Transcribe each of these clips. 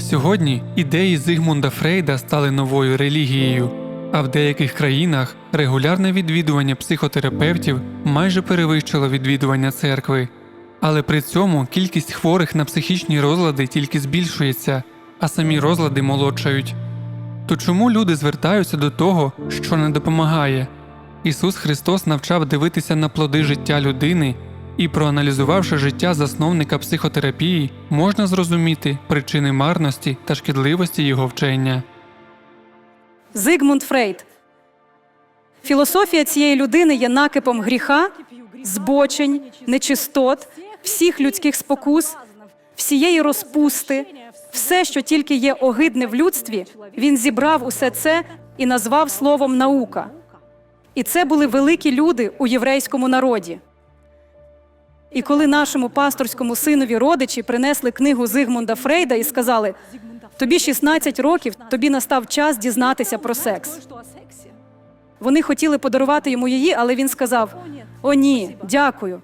Сьогодні ідеї Зигмунда Фрейда стали новою релігією, а в деяких країнах регулярне відвідування психотерапевтів майже перевищило відвідування церкви. Але при цьому кількість хворих на психічні розлади тільки збільшується, а самі розлади молодшають. То чому люди звертаються до того, що не допомагає? Ісус Христос навчав дивитися на плоди життя людини, і, проаналізувавши життя засновника психотерапії, можна зрозуміти причини марності та шкідливості його вчення. Зигмунд Фрейд. Філософія цієї людини є накипом гріха, збочень, нечистот, всіх людських спокус, всієї розпусти, все, що тільки є огидне в людстві, він зібрав усе це і назвав словом наука. І це були великі люди у єврейському народі. І коли нашому пасторському синові родичі принесли книгу Зигмунда Фрейда і сказали: тобі 16 років, тобі настав час дізнатися про секс. Вони хотіли подарувати йому її, але він сказав: О, ні, дякую.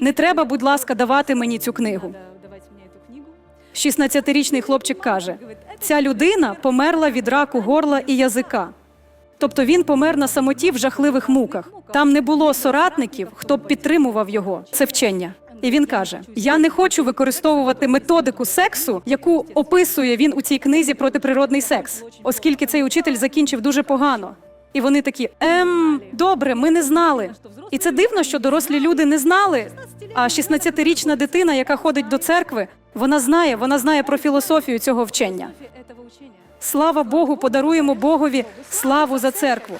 Не треба, будь ласка, давати мені цю книгу. 16-річний хлопчик каже: ця людина померла від раку горла і язика. Тобто він помер на самоті в жахливих муках. Там не було соратників, хто б підтримував його. Це вчення. І він каже: Я не хочу використовувати методику сексу, яку описує він у цій книзі протиприродний секс, оскільки цей учитель закінчив дуже погано. І вони такі: ем, добре, ми не знали. І це дивно, що дорослі люди не знали. А 16-річна дитина, яка ходить до церкви, вона знає, вона знає про філософію цього вчення. Слава Богу, подаруємо Богові славу за церкву.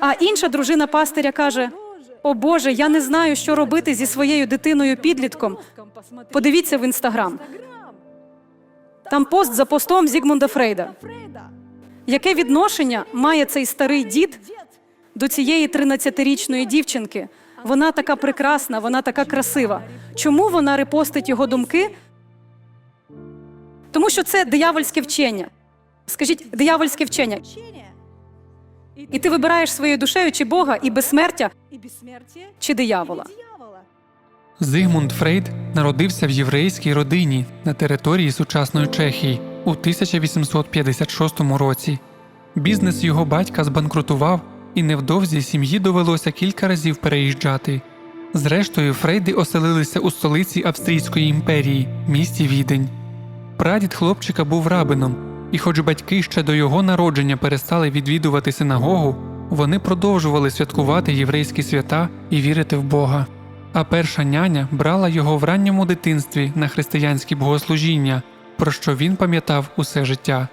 А інша дружина пастиря каже: О Боже, я не знаю, що робити зі своєю дитиною підлітком. Подивіться в інстаграм. Там пост за постом Зігмунда Фрейда. Яке відношення має цей старий дід до цієї 13-річної дівчинки? Вона така прекрасна, вона така красива. Чому вона репостить його думки? Тому що це диявольське вчення. Скажіть, диявольське вчення. І ти вибираєш своєю душею чи Бога, і безсмертя, чи диявола. Зигмунд Фрейд народився в єврейській родині на території сучасної Чехії у 1856 році. Бізнес його батька збанкрутував, і невдовзі сім'ї довелося кілька разів переїжджати. Зрештою, Фрейди оселилися у столиці Австрійської імперії, місті Відень. Прадід хлопчика був рабином, і хоч батьки ще до його народження перестали відвідувати синагогу, вони продовжували святкувати єврейські свята і вірити в Бога. А перша няня брала його в ранньому дитинстві на християнські богослужіння, про що він пам'ятав усе життя.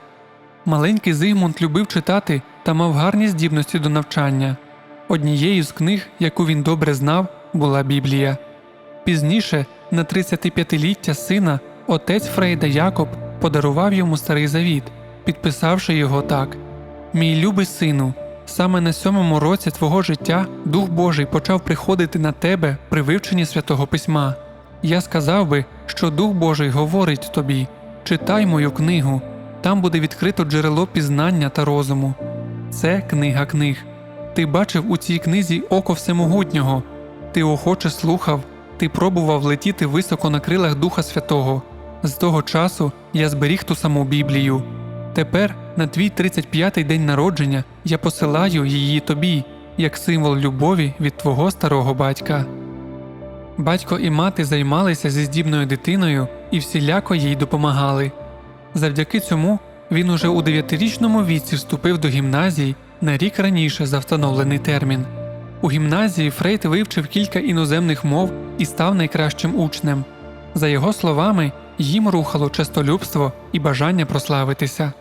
Маленький Зигмунд любив читати та мав гарні здібності до навчання. Однією з книг, яку він добре знав, була Біблія. Пізніше, на 35-ліття сина, отець Фрейда Якоб подарував йому старий завіт, підписавши його так: Мій любий сину, саме на сьомому році твого життя Дух Божий почав приходити на тебе при вивченні святого письма. Я сказав би, що Дух Божий говорить тобі: читай мою книгу, там буде відкрито джерело пізнання та розуму. Це книга книг. Ти бачив у цій книзі око всемогутнього, ти охоче слухав, ти пробував летіти високо на крилах Духа Святого. З того часу я зберіг ту саму Біблію. Тепер, на твій 35-й день народження, я посилаю її тобі, як символ любові від твого старого батька. Батько і мати займалися зі здібною дитиною і всіляко їй допомагали. Завдяки цьому він уже у 9-річному віці вступив до гімназії на рік раніше за встановлений термін. У гімназії Фрейд вивчив кілька іноземних мов і став найкращим учнем. За його словами, їм рухало честолюбство і бажання прославитися.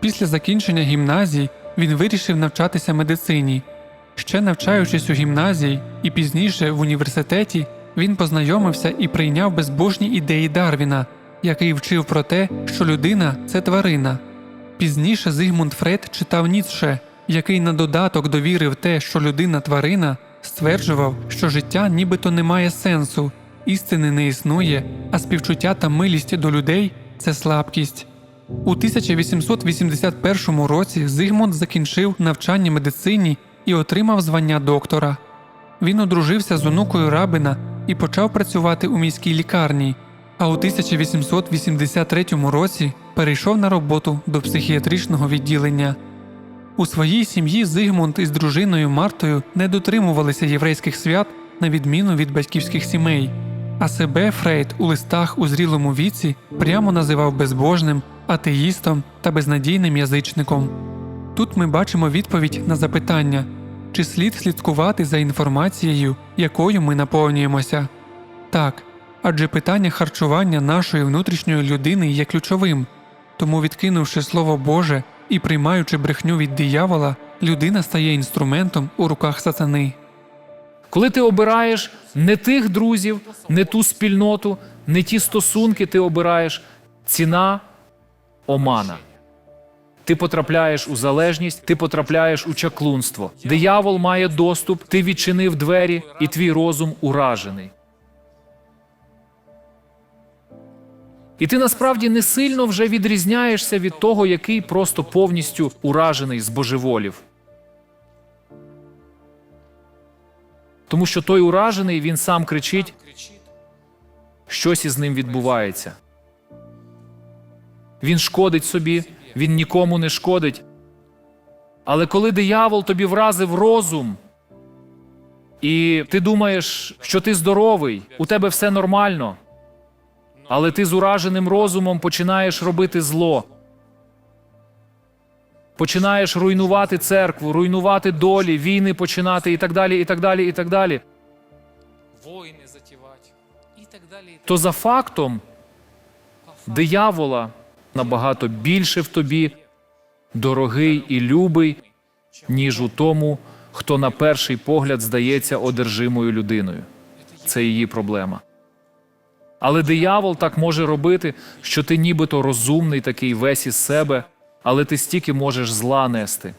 Після закінчення гімназії він вирішив навчатися медицині. Ще навчаючись у гімназії і пізніше в університеті, він познайомився і прийняв безбожні ідеї Дарвіна, який вчив про те, що людина це тварина. Пізніше Зигмунд Фрейд читав Ніцше, який на додаток довірив те, що людина тварина, стверджував, що життя нібито не має сенсу, істини не існує, а співчуття та милість до людей це слабкість. У 1881 році Зигмунд закінчив навчання медицині і отримав звання доктора. Він одружився з онукою рабина і почав працювати у міській лікарні. а у 1883 році перейшов на роботу до психіатричного відділення. У своїй сім'ї Зигмунд із дружиною Мартою не дотримувалися єврейських свят на відміну від батьківських сімей, а себе Фрейд у листах у зрілому віці прямо називав безбожним, атеїстом та безнадійним язичником. Тут ми бачимо відповідь на запитання, чи слід слідкувати за інформацією, якою ми наповнюємося. Так, адже питання харчування нашої внутрішньої людини є ключовим, тому, відкинувши Слово Боже і приймаючи брехню від диявола, людина стає інструментом у руках сатани. Коли ти обираєш не тих друзів, не ту спільноту, не ті стосунки ти обираєш, ціна омана. Ти потрапляєш у залежність, ти потрапляєш у чаклунство. Диявол має доступ, ти відчинив двері, і твій розум уражений. І ти насправді не сильно вже відрізняєшся від того, який просто повністю уражений з божеволів. Тому що той уражений, він сам кричить, щось із ним відбувається. Він шкодить собі, він нікому не шкодить. Але коли диявол тобі вразив розум, і ти думаєш, що ти здоровий, у тебе все нормально, але ти з ураженим розумом починаєш робити зло. Починаєш руйнувати церкву, руйнувати долі, війни починати і так далі, і так далі, і так далі. войны затевать и так так То за фактом диявола набагато більше в тобі, дорогий і любий, ніж у тому, хто на перший погляд здається одержимою людиною. Це її проблема. Але диявол так може робити, що ти нібито розумний такий весь із себе, але ти стільки можеш зла нести.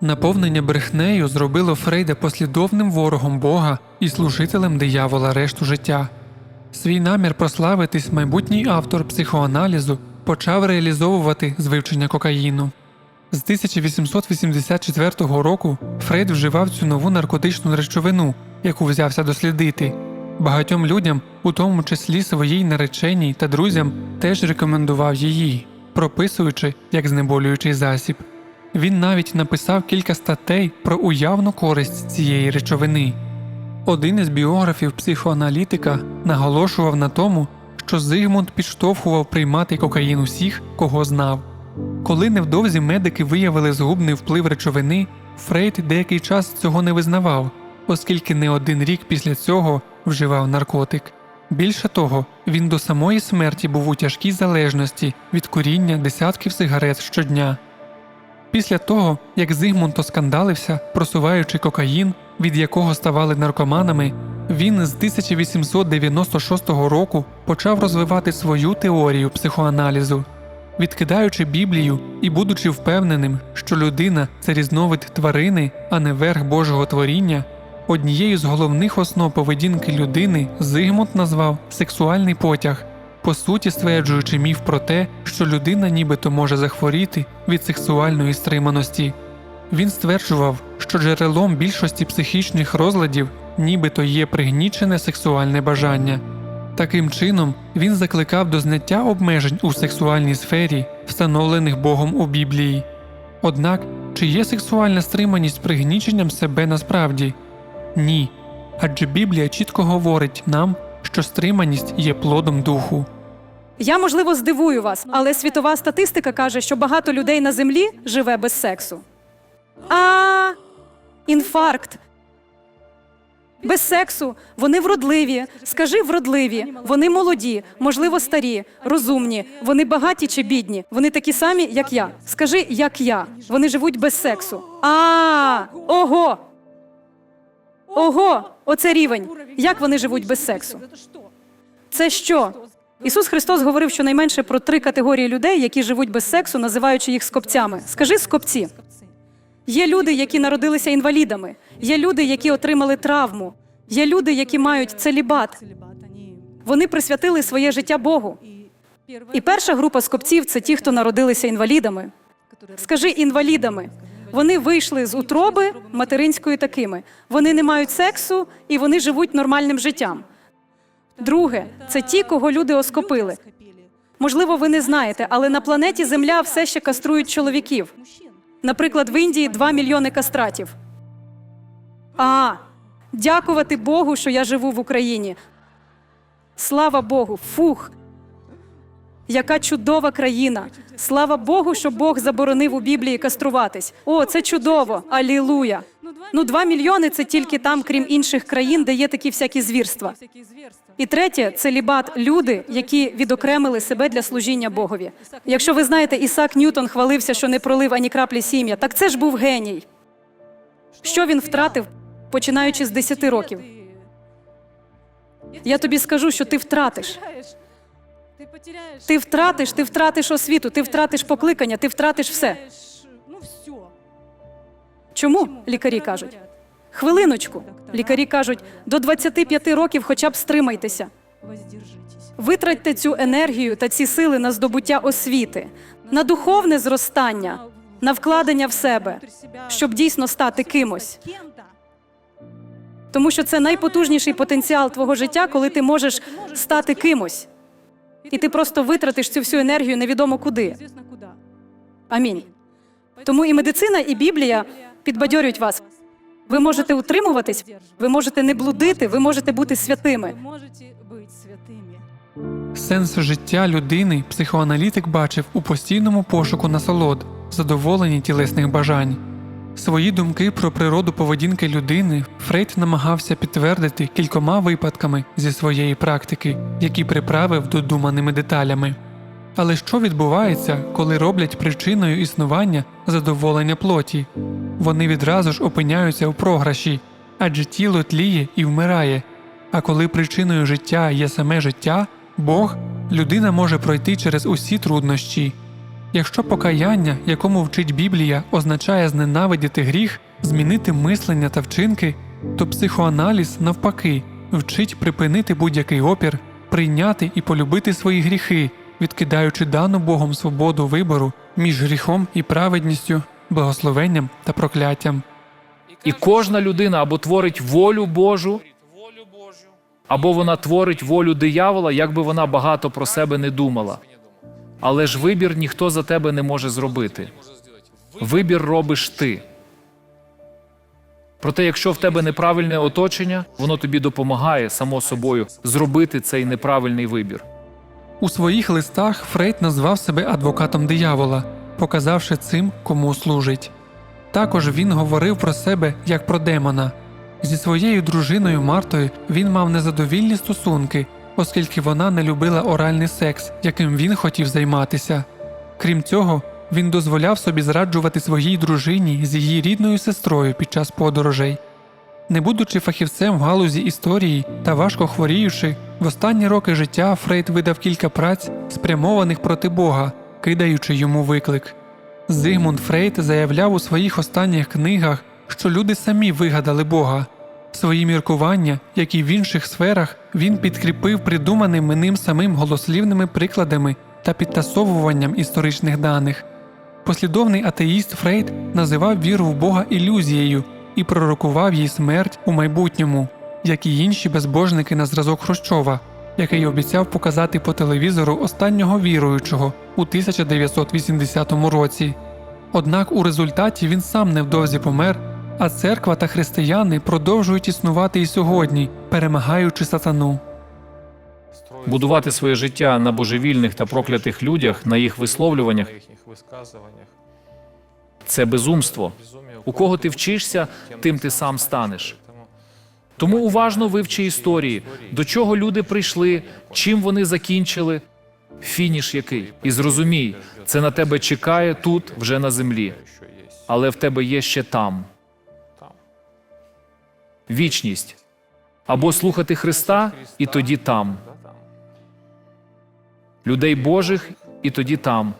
Наповнення брехнею зробило Фрейда послідовним ворогом Бога і служителем диявола решту життя. Свій намір прославитись майбутній автор психоаналізу почав реалізовувати з вивчення кокаїну. З 1884 року Фрейд вживав цю нову наркотичну речовину, яку взявся дослідити. Багатьом людям, у тому числі своїй нареченій та друзям, теж рекомендував її, прописуючи як знеболюючий засіб. Він навіть написав кілька статей про уявну користь цієї речовини. Один із біографів психоаналітика наголошував на тому, що Зигмунд підштовхував приймати кокаїн усіх, кого знав. Коли невдовзі медики виявили згубний вплив речовини, Фрейд деякий час цього не визнавав, оскільки не один рік після цього вживав наркотик. Більше того, він до самої смерті був у тяжкій залежності від куріння десятків сигарет щодня. Після того, як Зигмунд оскандалився, просуваючи кокаїн, від якого ставали наркоманами, він з 1896 року почав розвивати свою теорію психоаналізу. Відкидаючи Біблію і будучи впевненим, що людина це різновид тварини, а не верх Божого творіння, однією з головних основ поведінки людини Зигмунд назвав сексуальний потяг, по суті стверджуючи міф про те, що людина нібито може захворіти від сексуальної стриманості. Він стверджував, що джерелом більшості психічних розладів нібито є пригнічене сексуальне бажання. Таким чином, він закликав до зняття обмежень у сексуальній сфері, встановлених Богом у Біблії. Однак, чи є сексуальна стриманість пригніченням себе насправді? Ні. Адже Біблія чітко говорить нам, що стриманість є плодом духу. Я можливо здивую вас, але світова статистика каже, що багато людей на землі живе без сексу. А інфаркт. Без сексу вони вродливі. Скажи вродливі. Вони молоді, можливо, старі, розумні. Вони багаті чи бідні. Вони такі самі, як я. Скажи, як я. Вони живуть без сексу. А ого. Ого, оце рівень. Як вони живуть без сексу? Це що? Ісус Христос говорив щонайменше про три категорії людей, які живуть без сексу, називаючи їх скопцями. Скажи скопці. Є люди, які народилися інвалідами, є люди, які отримали травму, є люди, які мають целібат. Вони присвятили своє життя Богу. І перша група скопців це ті, хто народилися інвалідами. Скажи інвалідами. Вони вийшли з утроби материнської такими. Вони не мають сексу і вони живуть нормальним життям. Друге це ті, кого люди оскопили. Можливо, ви не знаєте, але на планеті Земля все ще каструють чоловіків. Наприклад, в Індії 2 мільйони кастратів. А, дякувати Богу, що я живу в Україні. Слава Богу, фух. Яка чудова країна! Слава Богу, що Бог заборонив у Біблії каструватись. О, це чудово! Алілуя! Ну, два мільйони це тільки там, крім інших країн, де є такі всякі звірства. І третє це лібат люди, які відокремили себе для служіння Богові. Якщо ви знаєте, Ісак Ньютон хвалився, що не пролив ані краплі сім'я, так це ж був геній. Що він втратив, починаючи з 10 років? Я тобі скажу, що ти втратиш. Ти втратиш, ти втратиш освіту, ти втратиш покликання, ти втратиш все. Ну. Чому? Лікарі кажуть. Хвилиночку. Лікарі кажуть, до 25 років хоча б стримайтеся. Витратьте цю енергію та ці сили на здобуття освіти, на духовне зростання, на вкладення в себе, щоб дійсно стати кимось. Тому що це найпотужніший потенціал твого життя, коли ти можеш стати кимось І ти просто витратиш цю всю енергію невідомо куди. Неизвестно куда. Амінь. Тому і медицина, і Біблія підбадьорюють вас. Ви можете утримуватись, ви можете не блудити, ви можете бути святими. Вы можете быть святыми. Сенс життя людини психоаналітик бачив у постійному пошуку насолод, задоволенні тілесних бажань. Свої думки про природу поведінки людини Фрейд намагався підтвердити кількома випадками зі своєї практики, які приправив додуманими деталями. Але що відбувається, коли роблять причиною існування задоволення плоті? Вони відразу ж опиняються в програші, адже тіло тліє і вмирає. А коли причиною життя є саме життя, Бог, людина може пройти через усі труднощі. Якщо покаяння, якому вчить Біблія, означає зненавидіти гріх, змінити мислення та вчинки, то психоаналіз, навпаки, вчить припинити будь-який опір, прийняти і полюбити свої гріхи, відкидаючи дану Богом свободу вибору між гріхом і праведністю, благословенням та прокляттям. І кожна людина або творить волю Божу, або вона творить волю диявола, як би вона багато про себе не думала. Але ж вибір ніхто за тебе не може зробити. Вибір робиш ти. Проте, якщо в тебе неправильне оточення, воно тобі допомагає само собою зробити цей неправильний вибір. У своїх листах Фрейд назвав себе адвокатом диявола, показавши цим, кому служить. Також він говорив про себе як про демона. Зі своєю дружиною Мартою він мав незадовільні стосунки, оскільки вона не любила оральний секс, яким він хотів займатися. Крім цього, він дозволяв собі зраджувати своїй дружині з її рідною сестрою під час подорожей. Не будучи фахівцем в галузі історії та важко хворіючи, в останні роки життя Фрейд видав кілька праць, спрямованих проти Бога, кидаючи йому виклик. Зигмунд Фрейд заявляв у своїх останніх книгах, що люди самі вигадали Бога. Свої міркування, як і в інших сферах, він підкріпив придуманими ним самим голослівними прикладами та підтасовуванням історичних даних. Послідовний атеїст Фрейд називав віру в Бога ілюзією і пророкував їй смерть у майбутньому, як і інші безбожники на зразок Хрущова, який обіцяв показати по телевізору останнього віруючого у 1980 році. Однак у результаті він сам невдовзі помер, а церква та християни продовжують існувати і сьогодні, перемагаючи сатану. Будувати своє життя на божевільних та проклятих людях, на їх висловлюваннях це безумство. У кого ти вчишся, тим ти сам станеш. Тому уважно вивчи історії, до чого люди прийшли, чим вони закінчили, фініш який. І зрозумій, це на тебе чекає тут, вже на землі, але в тебе є ще там. Вічність. Або слухати Христа, і тоді там, людей Божих, і тоді там.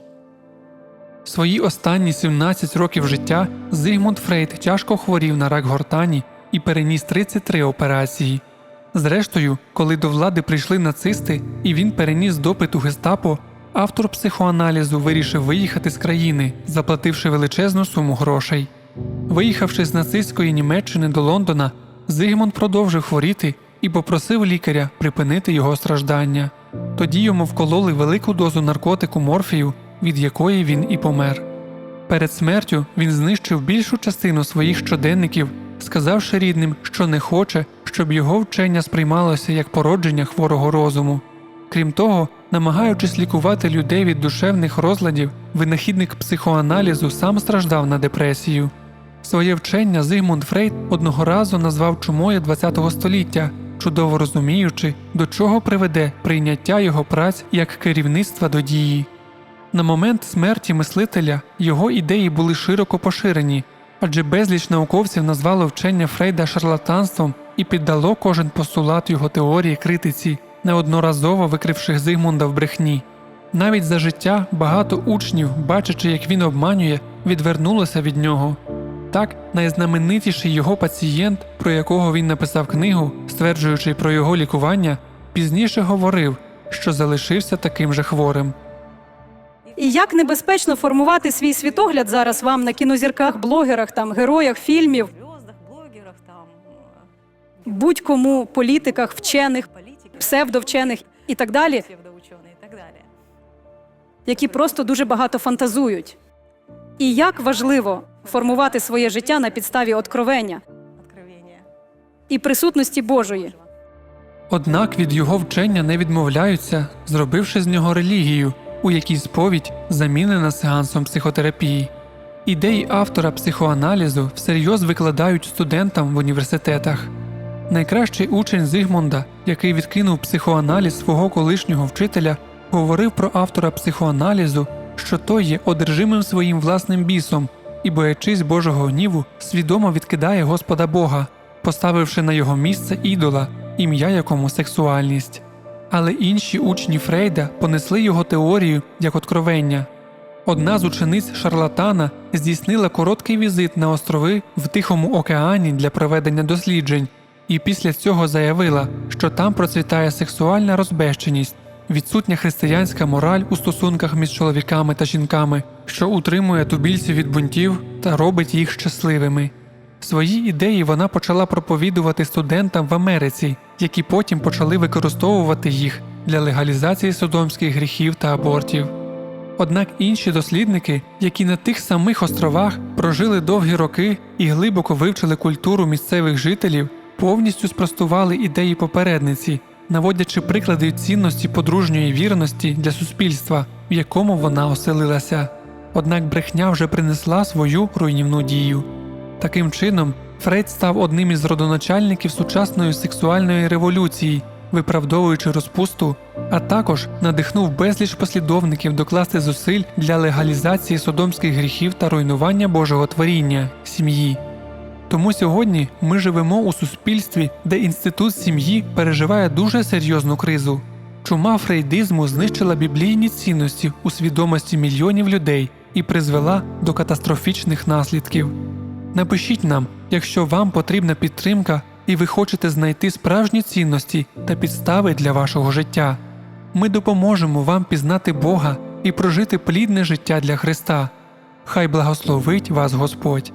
Свої останні 17 років життя Зигмунд Фрейд тяжко хворів на рак гортані і переніс 33 операції. Зрештою, коли до влади прийшли нацисти і він переніс допит у гестапо, автор психоаналізу вирішив виїхати з країни, заплативши величезну суму грошей. Виїхавши з нацистської Німеччини до Лондона, Зигмунд продовжив хворіти і попросив лікаря припинити його страждання. Тоді йому вкололи велику дозу наркотику морфію, від якої він і помер. Перед смертю він знищив більшу частину своїх щоденників, сказавши рідним, що не хоче, щоб його вчення сприймалося як породження хворого розуму. Крім того, намагаючись лікувати людей від душевних розладів, винахідник психоаналізу сам страждав на депресію. Своє вчення Зигмунд Фрейд одного разу назвав чумою ХХ століття, чудово розуміючи, до чого приведе прийняття його праць як керівництва до дії. На момент смерті мислителя його ідеї були широко поширені, адже безліч науковців назвало вчення Фрейда шарлатанством і піддало кожен постулат його теорії критиці, неодноразово викривши Зигмунда в брехні. Навіть за життя багато учнів, бачачи, як він обманює, відвернулося від нього. Так, найзнаменитіший його пацієнт, про якого він написав книгу, стверджуючи про його лікування, пізніше говорив, що залишився таким же хворим. І як небезпечно формувати свій світогляд зараз вам на кінозірках, блогерах, там героях фільмів, будь-кому політиках, вчених, псевдовчених і так далі, які просто дуже багато фантазують. І як важливо формувати своє життя на підставі откровення і присутності Божої. Однак від його вчення не відмовляються, зробивши з нього релігію, у якій сповідь замінена сеансом психотерапії. Ідеї автора психоаналізу всерйоз викладають студентам в університетах. Найкращий учень Зигмунда, який відкинув психоаналіз свого колишнього вчителя, говорив про автора психоаналізу, що той є одержимим своїм власним бісом і, боячись Божого гніву, свідомо відкидає Господа Бога, поставивши на його місце ідола, ім'я якому сексуальність. Але інші учні Фрейда понесли його теорію як откровення. Одна з учениць шарлатана здійснила короткий візит на острови в Тихому океані для проведення досліджень, і після цього заявила, що там процвітає сексуальна розбещеність, відсутня християнська мораль у стосунках між чоловіками та жінками, що утримує тубільців від бунтів та робить їх щасливими. Свої ідеї вона почала проповідувати студентам в Америці, які потім почали використовувати їх для легалізації содомських гріхів та абортів. Однак інші дослідники, які на тих самих островах прожили довгі роки і глибоко вивчили культуру місцевих жителів, повністю спростували ідеї попередниці, наводячи приклади цінності подружньої вірності для суспільства, в якому вона оселилася. Однак брехня вже принесла свою руйнівну дію. Таким чином, Фрейд став одним із родоначальників сучасної сексуальної революції, виправдовуючи розпусту, а також надихнув безліч послідовників докласти зусиль для легалізації содомських гріхів та руйнування Божого творіння сім'ї. Тому сьогодні ми живемо у суспільстві, де інститут сім'ї переживає дуже серйозну кризу. Чума фрейдизму знищила біблійні цінності у свідомості мільйонів людей і призвела до катастрофічних наслідків. Напишіть нам, якщо вам потрібна підтримка і ви хочете знайти справжні цінності та підстави для вашого життя. Ми допоможемо вам пізнати Бога і прожити плідне життя для Христа. Хай благословить вас Господь.